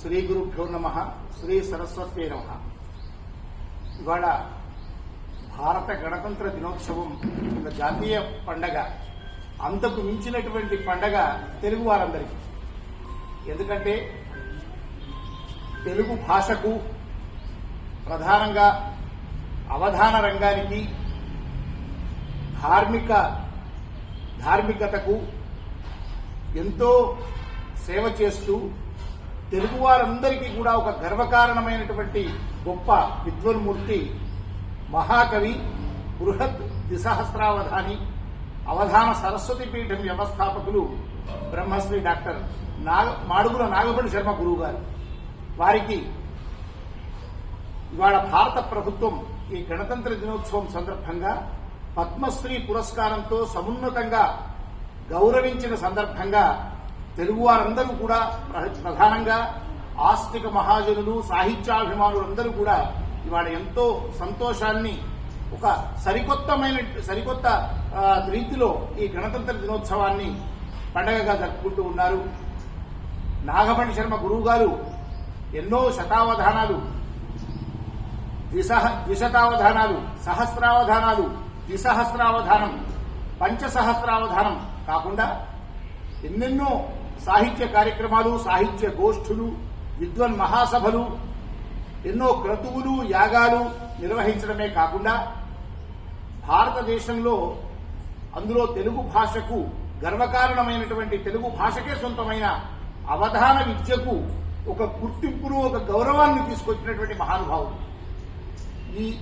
శ్రీ గురుభ్యో నమ శ్రీ సరస్వతి నమ. ఇవాళ భారత గణతంత్ర దినోత్సవం ఒక జాతీయ పండగ అంతకు మించినటువంటి పండగ తెలుగు వారందరికీ. ఎందుకంటే తెలుగు భాషకు ప్రధానంగా అవధాన రంగానికి ధార్మిక ధార్మికతకు ఎంతో సేవ చేస్తూ తెలుగు వారందరికీ కూడా ఒక గర్వకారణమైనటువంటి గొప్ప విద్వన్మూర్తి మహాకవి బృహత్ ద్విసహస్రావధాని అవధాన సరస్వతి పీఠం వ్యవస్థాపకులు బ్రహ్మశ్రీ డాక్టర్ నాగ మాడుగుల నాగపల్లి శర్మ గురువు గారు వారికి ఇవాళ భారత ప్రభుత్వం ఈ గణతంత్ర దినోత్సవం సందర్భంగా పద్మశ్రీ పురస్కారంతో సమున్నతంగా గౌరవించిన సందర్భంగా తెలుగు వారందరూ కూడా ప్ర- ప్రధానంగా ఆస్తిక మహాజనులు సాహిత్యాభిమానులందరూ కూడా ఇవాళ ఎంతో సంతోషాన్ని ఒక సరికొత్తమైన సరికొత్త రీతిలో ఈ గణతంత్ర దినోత్సవాన్ని పండగగా జరుపుకుంటూ ఉన్నారు. నాగమణి శర్మ గురువు గారు ఎన్నో శతావధానాలు ద్విసహ ద్విశతావధానాలు సహస్రావధానాలు ద్విసహస్రావధానం పంచసహస్రావధానం కాకుండా ఎన్నెన్నో సాహిత్య కార్యక్రమాలు సాహిత్య గోష్ఠులు విద్వన్ మహాసభలు ఎన్నో క్రతువులు యాగాలు నిర్వహించడమే కాకుండా భారతదేశంలో అందులో తెలుగు భాషకు గర్వకారణమైనటువంటి తెలుగు భాషకే సొంతమైన అవధాన విద్యకు ఒక గుర్తింపును ఒక గౌరవాన్ని తీసుకొచ్చినటువంటి మహానుభావుడు. ఈ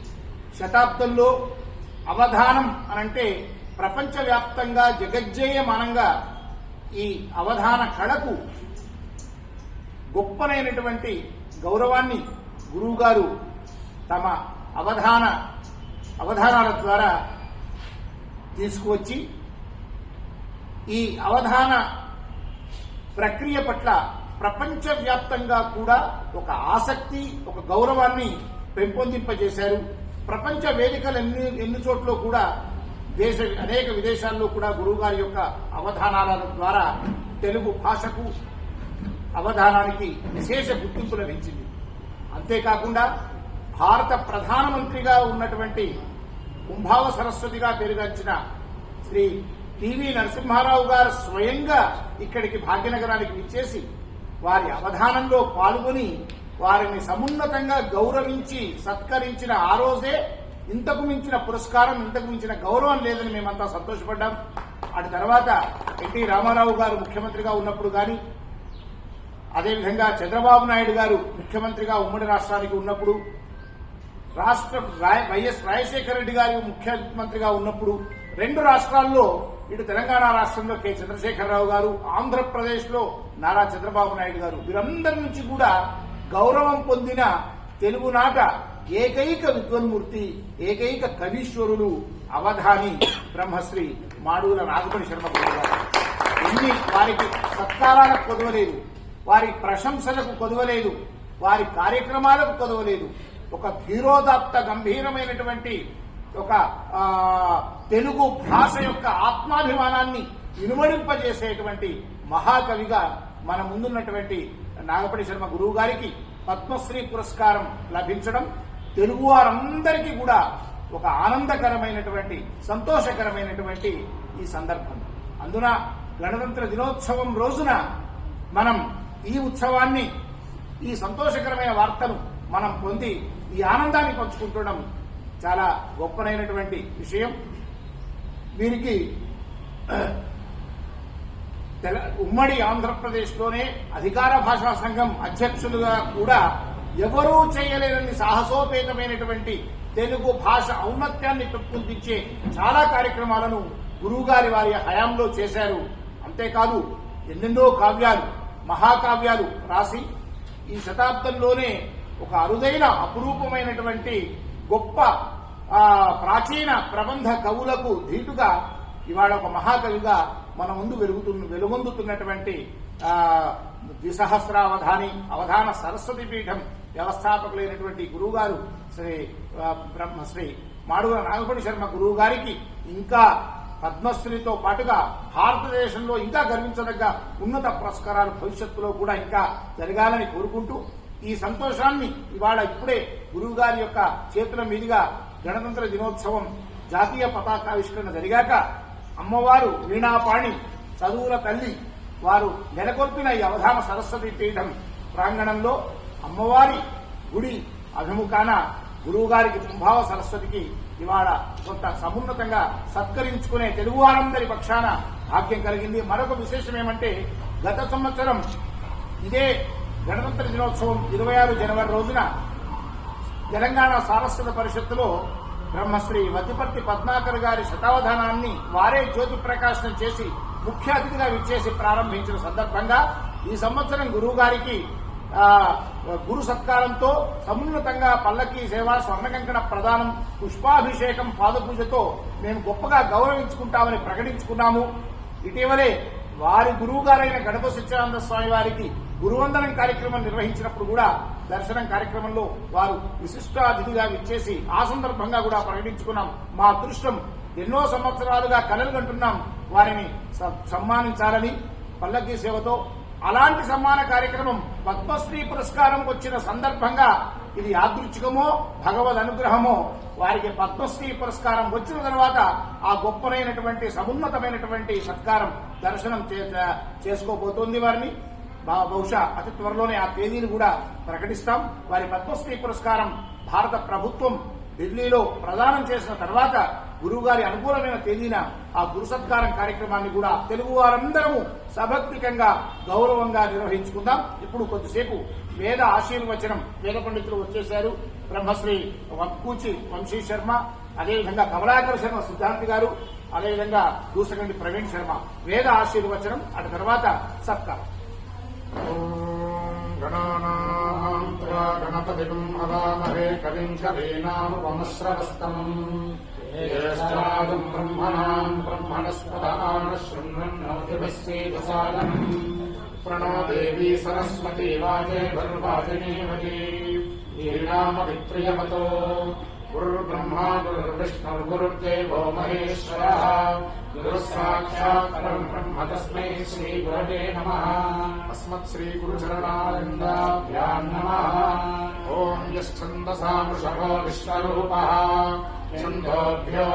శతాబ్దంలో అవధానం అనంటే ప్రపంచవ్యాప్తంగా జగజ్జేయమానంగా ఈ అవధాన కళకు గొప్పనైనటువంటి గౌరవాన్ని గురువుగారు తమ అవధాన అవధానాల ద్వారా తీసుకువచ్చి ఈ అవధాన ప్రక్రియ పట్ల ప్రపంచవ్యాప్తంగా కూడా ఒక ఆసక్తి ఒక గౌరవాన్ని పెంపొందింపజేశారు. ప్రపంచ వేదికలు ఎన్ని ఎన్ని చోట్ల కూడా దేశ అనేక విదేశాల్లో కూడా గురువుగారి యొక్క అవధానాల ద్వారా తెలుగు భాషకు అవధానానికి విశేష గుర్తింపు లభించింది. అంతేకాకుండా భారత ప్రధానమంత్రిగా ఉన్నటువంటి కుంభావ సరస్వతిగా పెరుగంచిన శ్రీ టివి నరసింహారావు గారు స్వయంగా ఇక్కడికి భాగ్యనగరానికి విచ్చేసి వారి అవధానంలో పాల్గొని వారిని సమున్నతంగా గౌరవించి సత్కరించిన ఆ రోజే ఇంతకు మించిన పురస్కారం ఇంతకు మించిన గౌరవం లేదని మేమంతా సంతోషపడ్డాం. అటు తర్వాత ఎన్టీ రామారావు గారు ముఖ్యమంత్రిగా ఉన్నప్పుడు కానీ అదేవిధంగా చంద్రబాబు నాయుడు గారు ముఖ్యమంత్రిగా ఉమ్మడి రాష్ట్రానికి ఉన్నప్పుడు రాష్ట్ర వైఎస్ రాజశేఖర రెడ్డి గారు ముఖ్యమంత్రిగా ఉన్నప్పుడు రెండు రాష్ట్రాల్లో ఇటు తెలంగాణ రాష్ట్రంలో కె. చంద్రశేఖరరావు గారు ఆంధ్రప్రదేశ్లో నారా చంద్రబాబు నాయుడు గారు. వీరందరి నుంచి కూడా గౌరవం పొందిన తెలుగునాట ఏకైక విద్వన్మూర్తి ఏకైక కవీశ్వరుడు అవధాని బ్రహ్మశ్రీ మాడుగుల నాగపడి శర్మ ఎన్ని వారికి సత్కారాలకు కొదవలేదు వారి ప్రశంసలకు కొదవలేదు వారి కార్యక్రమాలకు కొదవలేదు. ఒక ధీరోదాత్త గంభీరమైనటువంటి ఒక తెలుగు భాష యొక్క ఆత్మాభిమానాన్ని ఇనుమడింపజేసేటువంటి మహాకవిగా మన ముందున్నటువంటి నాగపడి శర్మ గురువు గారికి పద్మశ్రీ పురస్కారం లభించడం తెలుగు వారందరికీ కూడా ఒక ఆనందకరమైనటువంటి సంతోషకరమైనటువంటి ఈ సందర్భం. అందున గణతంత్ర దినోత్సవం రోజున మనం ఈ ఉత్సవాన్ని ఈ సంతోషకరమైన వార్తను మనం పొంది ఈ ఆనందాన్ని పంచుకుంటడం చాలా గొప్పనైనటువంటి విషయం. వీరికి తెల ఉమ్మడి ఆంధ్రప్రదేశ్లోనే అధికార భాషా సంఘం అధ్యక్షులుగా కూడా ఎవరూ చేయలేనని సాహసోపేతమైనటువంటి తెలుగు భాష ఔన్నత్యాన్ని పెంపొందించే చాలా కార్యక్రమాలను గురువుగారి వారి హయాంలో చేశారు. అంతేకాదు ఎన్నెన్నో కావ్యాలు మహాకావ్యాలు రాసి ఈ శతాబ్దంలోనే ఒక అరుదైన అపురూపమైనటువంటి గొప్ప ప్రాచీన ప్రబంధ కవులకు ధీటుగా ఇవాళ ఒక మహాకవిగా మన ముందు వెలుగుతున్న వెలుగొందుతున్నటువంటి ద్విసహస్రావధాని అవధాన సరస్వతి పీఠం వ్యవస్థాపకులైనటువంటి గురువుగారు శ్రీ ఆ, బ్రహ్మశ్రీ మాడుగుల నాగపడి శర్మ గురువు గారికి ఇంకా పద్మశ్రీతో పాటుగా భారతదేశంలో ఇంకా గర్వించదగ్గ ఉన్నత పురస్కారాలు భవిష్యత్తులో కూడా ఇంకా జరగాలని కోరుకుంటూ ఈ సంతోషాన్ని ఇవాళ ఇప్పుడే గురువు గారి యొక్క చేతుల మీదుగా గణతంత్ర దినోత్సవం జాతీయ పతాకావిష్కరణ జరిగాక అమ్మవారు వీణాపాణి చదువుల తల్లి వారు నెలకొల్పిన ఈ అవధాన సరస్వతి పీఠం ప్రాంగణంలో అమ్మవారి గుడి అభిముఖాన గురువుగారికి కుంభావ సరస్వతికి ఇవాళ కొంత సమున్నతంగా సత్కరించుకునే తెలుగు వారందరి పక్షాన భాగ్యం కలిగింది. మరొక విశేషం ఏమంటే గత సంవత్సరం ఇదే గణతంత్ర దినోత్సవం ఇరవై ఆరు జనవరి రోజున తెలంగాణ సారస్వత పరిషత్తులో బ్రహ్మశ్రీ వద్దిపర్తి పద్మాకర్ గారి శతావధానాన్ని వారే జ్యోతి ప్రకాశనం చేసి ముఖ్య అతిథిగా విచ్చేసి ప్రారంభించిన సందర్భంగా ఈ సంవత్సరం గురువు గారికి గురు సత్కారంతో సమున్నతంగా పల్లకి సేవ స్వర్ణకంకణ ప్రదానం పుష్పాభిషేకం పాదపూజతో మేము గొప్పగా గౌరవించుకుంటామని ప్రకటించుకున్నాము. ఇటీవలే వారి గురువు గారైన గణప సత్యానంద స్వామి వారికి గురువందనం కార్యక్రమం నిర్వహించినప్పుడు కూడా దర్శనం కార్యక్రమంలో వారు విశిష్ట అతిథిగా విచ్చేసి ఆ సందర్భంగా కూడా ప్రకటించుకున్నాం. మా అదృష్టం ఎన్నో సంవత్సరాలుగా కలలు కంటున్నాం వారిని స- సన్మానించాలని పల్లకి సేవతో అలాంటి సమ్మాన కార్యక్రమం పద్మశ్రీ పురస్కారం వచ్చిన సందర్భంగా ఇది యాదృచ్ఛికమో భగవద్ అనుగ్రహమో వారికి పద్మశ్రీ పురస్కారం వచ్చిన తర్వాత ఆ గొప్పనైనటువంటి సమున్నతమైనటువంటి సత్కారం దర్శనం చే- చేసుకోబోతోంది వారిని. బా- బహుశా అతి త్వరలోనే ఆ తేదీని కూడా ప్రకటిస్తాం. వారి పద్మశ్రీ పురస్కారం భారత ప్రభుత్వం ఢిల్లీలో ప్రదానం చేసిన తర్వాత గురువు గారి అనుకూలమైన తేదీన ఆ గురు సత్కారం కార్యక్రమాన్ని కూడా తెలుగు వారందరము సభక్తికంగా గౌరవంగా నిర్వహించుకుందాం. ఇప్పుడు కొద్దిసేపు వేద ఆశీర్వచనం వేద పండితులు వచ్చేశారు. బ్రహ్మశ్రీ వక్కూచి వంశీ శర్మ అదేవిధంగా కమలాకర్ శర్మ సిద్ధాంతి గారు అదేవిధంగా దూసగండి ప్రవీణ్ శర్మ. వేద ఆశీర్వచనం అటు తర్వాత సత్కారం. గణపతి అవామహే కవిం కవీనామశ్రవస్తమం कविम् कवीनामुपमश्रवस्तमम् ज्येष्ठादम् ब्रह्मणाम् ब्रह्मणस्पदानः शृण्वन्नोतिभिस्सेदसादनम् प्रणो देवी सरस्वती वाजे भर्वाजिनीवती ीनामभिप्रियवतो गुरुर्ब्रह्मा गुरुर्विष्णुर्गुरुर्देवो महेश्वरः गुरुः साक्षात् परम् ब्रह्म तस्मै श्रीगुरवे नमः अस्मत्श्रीगुरुचरणानन्दाभ्याम् नमः ॐ यश्छन्दसामृषभो विश्वरूपः। छन्दोभ्यो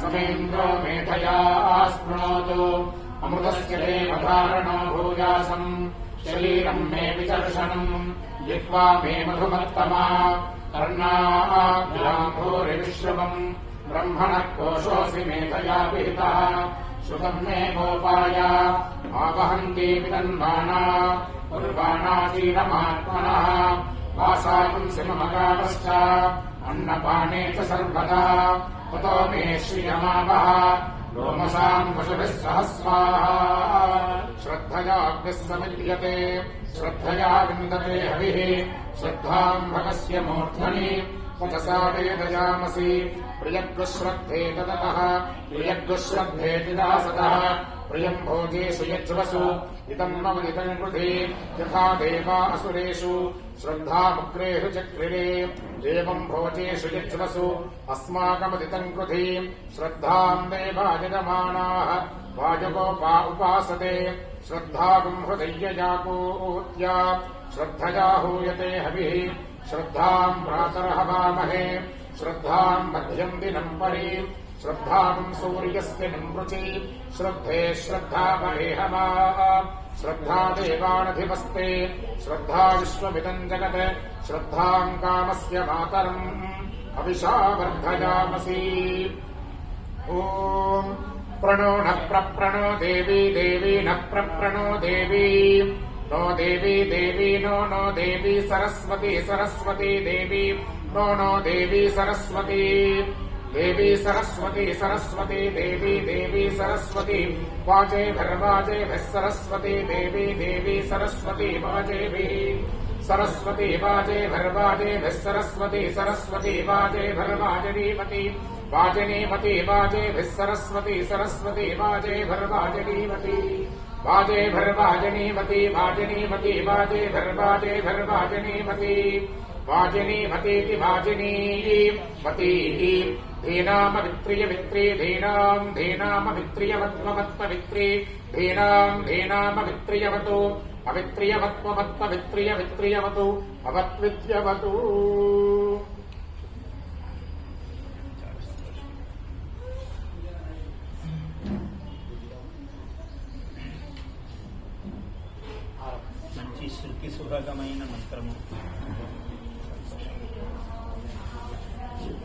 समेन्द्रो मेधया स्पृणोतु अमृतस्य देवधारणो भूयासम् शरीरम् मे विचर्षणम् जिह्वा मे मधुमत्तमा। कर्णाभ्याम् भूरिविश्रवम् ब्रह्मणः कोशोऽसि मेधया विहितः श्रुतम् मे गोपाय। आवहन्ति विदन्वाना उर्वाणाचीरमात्मनः वासापुंसि मम गावश्च अन्नपाने च सर्वदा ततो मे श्रियमावः लोमसाम् पशुभिः सह स्वाहा श्रद्धयाग्निः समिद्यते श्रद्धया विन्दते हविः श्रद्धाम् भगस्य मूर्ध्नि वचसा वेदयामसि प्रियग्श्रद्धे ततः प्रियग्श्रद्धेति दासतः प्रियम् भोजेषु यज्वसु इदम् नवदितम् कृधि यथा देवा असुरेषु श्रद्धामुग्रेषु चक्रिरे एवम् भोजेषु यज्वसु अस्माकमदितम् कृधि श्रद्धाम् देवा यजमानाः, वाजगोपा उपासते श्रद्धागुम् हृदय्यजाकूत्या श्रद्धया हूयते हविः श्रद्धाम् प्रातरहवामहे मध्यम् दिनम् परि, श्रद्धाम् सूर्यस्य निमृचि श्रद्धे श्रद्धा महेहमा श्रद्धा देवानधिपस्ते श्रद्धा विश्वमिदम् जगत्, श्रद्धाम् कामस्य मातरम् अविशा वर्धयामसि प्रणो नः प्रप्रणो देवी देवी नः प्रप्रणो देवी। नो देवी देवी नो नो देवी सरस्वती सरस्वती देवी नो नो देवी सरस्वती देवी सरस्वती सरस्वती देवी देवी सरस्वती वाजे भर्वाजेभिः सरस्वती देवी देवी सरस्वती वाजेभिः सरस्वती वाजे भर्वाजेभिः सरस्वती सरस्वती वाजे भर्वाजनीवती वाजनीवती वाजेभिः सरस्वती सरस्वती वाजे भर्वाजनीवती वाजे भर्वाजनीमती वाजनीमती वाजे भर्वाजे भर्वाजनीमती वाजनीमतीति वाजिनी मती धीनामवित्रियवित्री धीनाम् धीनामवित्रियवत्ववत्ववित्री धीनाम् धीनामवित्रियवतु अवित्रियवत्ववत्ववित्रियवित्रियवतु अवत्विद्यवतु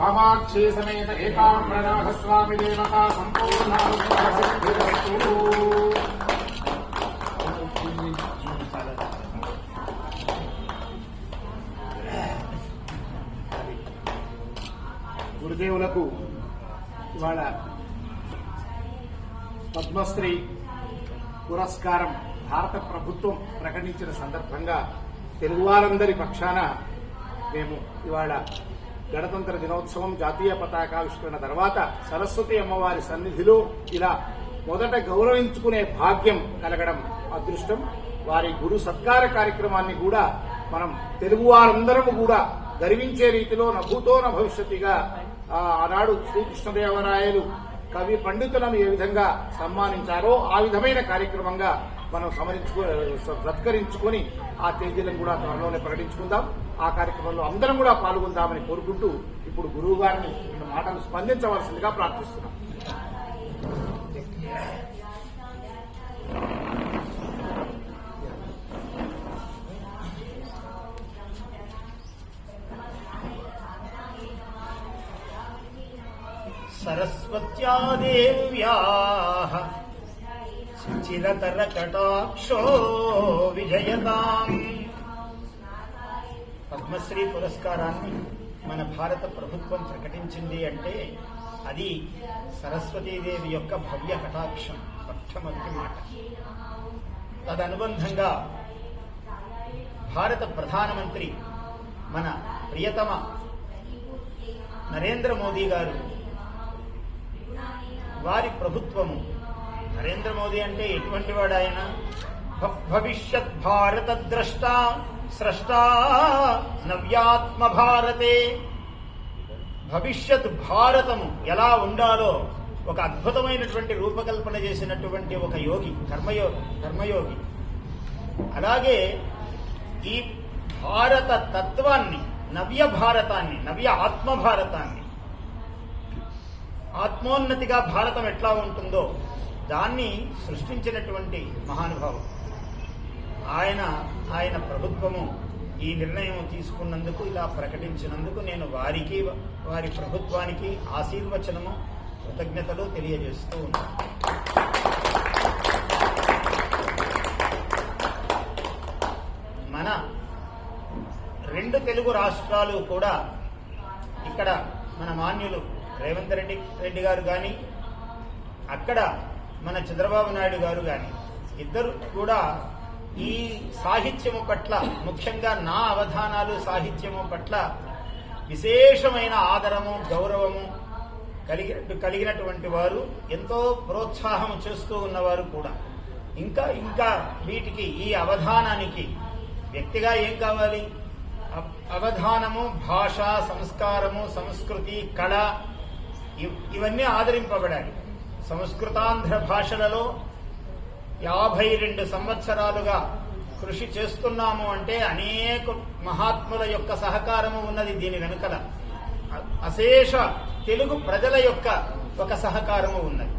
కామాక్షి సమేత ఏకాంబరనాథ స్వామి దేవతా సంపూర్ణ గురుదేవులకు ఇవాళ పద్మశ్రీ పురస్కారం భారత ప్రభుత్వం ప్రకటించిన సందర్భంగా తెలుగువారందరి పక్షాన మేము ఇవాళ గణతంత్ర దినోత్సవం జాతీయ పతాకావిష్కరణ తర్వాత సరస్వతి అమ్మవారి సన్నిధిలో ఇలా మొదట గౌరవించుకునే భాగ్యం కలగడం అదృష్టం. వారి గురు సత్కార కార్యక్రమాన్ని కూడా మనం తెలుగువారందరము కూడా గర్వించే రీతిలో నభూతోన భవిష్యత్తుగా ఆనాడు శ్రీకృష్ణదేవరాయలు కవి పండితులను ఏ విధంగా సన్మానించారో ఆ విధమైన కార్యక్రమంగా మనం సమరించుకో సత్కరించుకొని ఆ తేదీలను కూడా త్వరలోనే ప్రకటించుకుందాం. ఆ కార్యక్రమంలో అందరం కూడా పాల్గొందామని కోరుకుంటూ ఇప్పుడు గురువు గారిని మాటలు స్పందించవలసిందిగా ప్రార్థిస్తున్నాం. సరస్వత్యాదేవ్యా చిరతర కటాక్షో విజయతాం పద్మశ్రీ పురస్కారాన్ని మన భారత ప్రభుత్వం ప్రకటించింది అంటే అది సరస్వతీదేవి యొక్క భవ్య కటాక్షం మొట్టమొదటి మాట. తదనుబంధంగా భారత ప్రధానమంత్రి మన ప్రియతమ నరేంద్ర మోదీ గారు వారి ప్రభుత్వము నరేంద్ర మోదీ అంటే ఎటువంటి వాడు ఆయన భ- భవిష్యత్ భారత ద్రష్ట స్రష్ట నవ్యాత్మ భారతే. భవిష్యత్ భారతము ఎలా ఉండాలో ఒక అద్భుతమైనటువంటి రూపకల్పన చేసినటువంటి ఒక యోగి కర్మయోగి కర్మయోగి. అలాగే ఈ భారత తత్వాన్ని నవ్య భారతాన్ని నవ్య ఆత్మ భారతాన్ని ఆత్మోన్నతిగా భారతం ఎట్లా ఉంటుందో దాన్ని సృష్టించినటువంటి మహానుభావుడు. ఆయన ఆయన ప్రభుత్వము ఈ నిర్ణయం తీసుకున్నందుకు ఇలా ప్రకటించినందుకు నేను వారికి వారి ప్రభుత్వానికి ఆశీర్వచనము కృతజ్ఞతలు తెలియజేస్తూ ఉన్నాను. మన రెండు తెలుగు రాష్ట్రాలు కూడా ఇక్కడ మన మాన్యులు రేవంత్ రెడ్డి రెడ్డి గారు కానీ అక్కడ మన చంద్రబాబు నాయుడు గారు కానీ ఇద్దరు కూడా ఈ సాహిత్యము పట్ల ముఖ్యంగా నా అవధానాలు సాహిత్యము పట్ల విశేషమైన ఆదరము గౌరవము కలిగినట్టు కలిగినటువంటి వారు ఎంతో ప్రోత్సాహం చేస్తూ ఉన్నవారు కూడా. ఇంకా ఇంకా వీటికి ఈ అవధానానికి వ్యక్తిగా ఏం కావాలి? అవధానము భాష సంస్కారము సంస్కృతి కళ ఇవన్నీ ఆదరింపబడాలి. సంస్కృతాంధ్ర భాషలలో యాభై రెండు సంవత్సరాలుగా కృషి చేస్తున్నాము అంటే అనేక మహాత్ముల యొక్క సహకారము ఉన్నది దీని వెనుకల. అశేష తెలుగు ప్రజల యొక్క ఒక సహకారము ఉన్నది.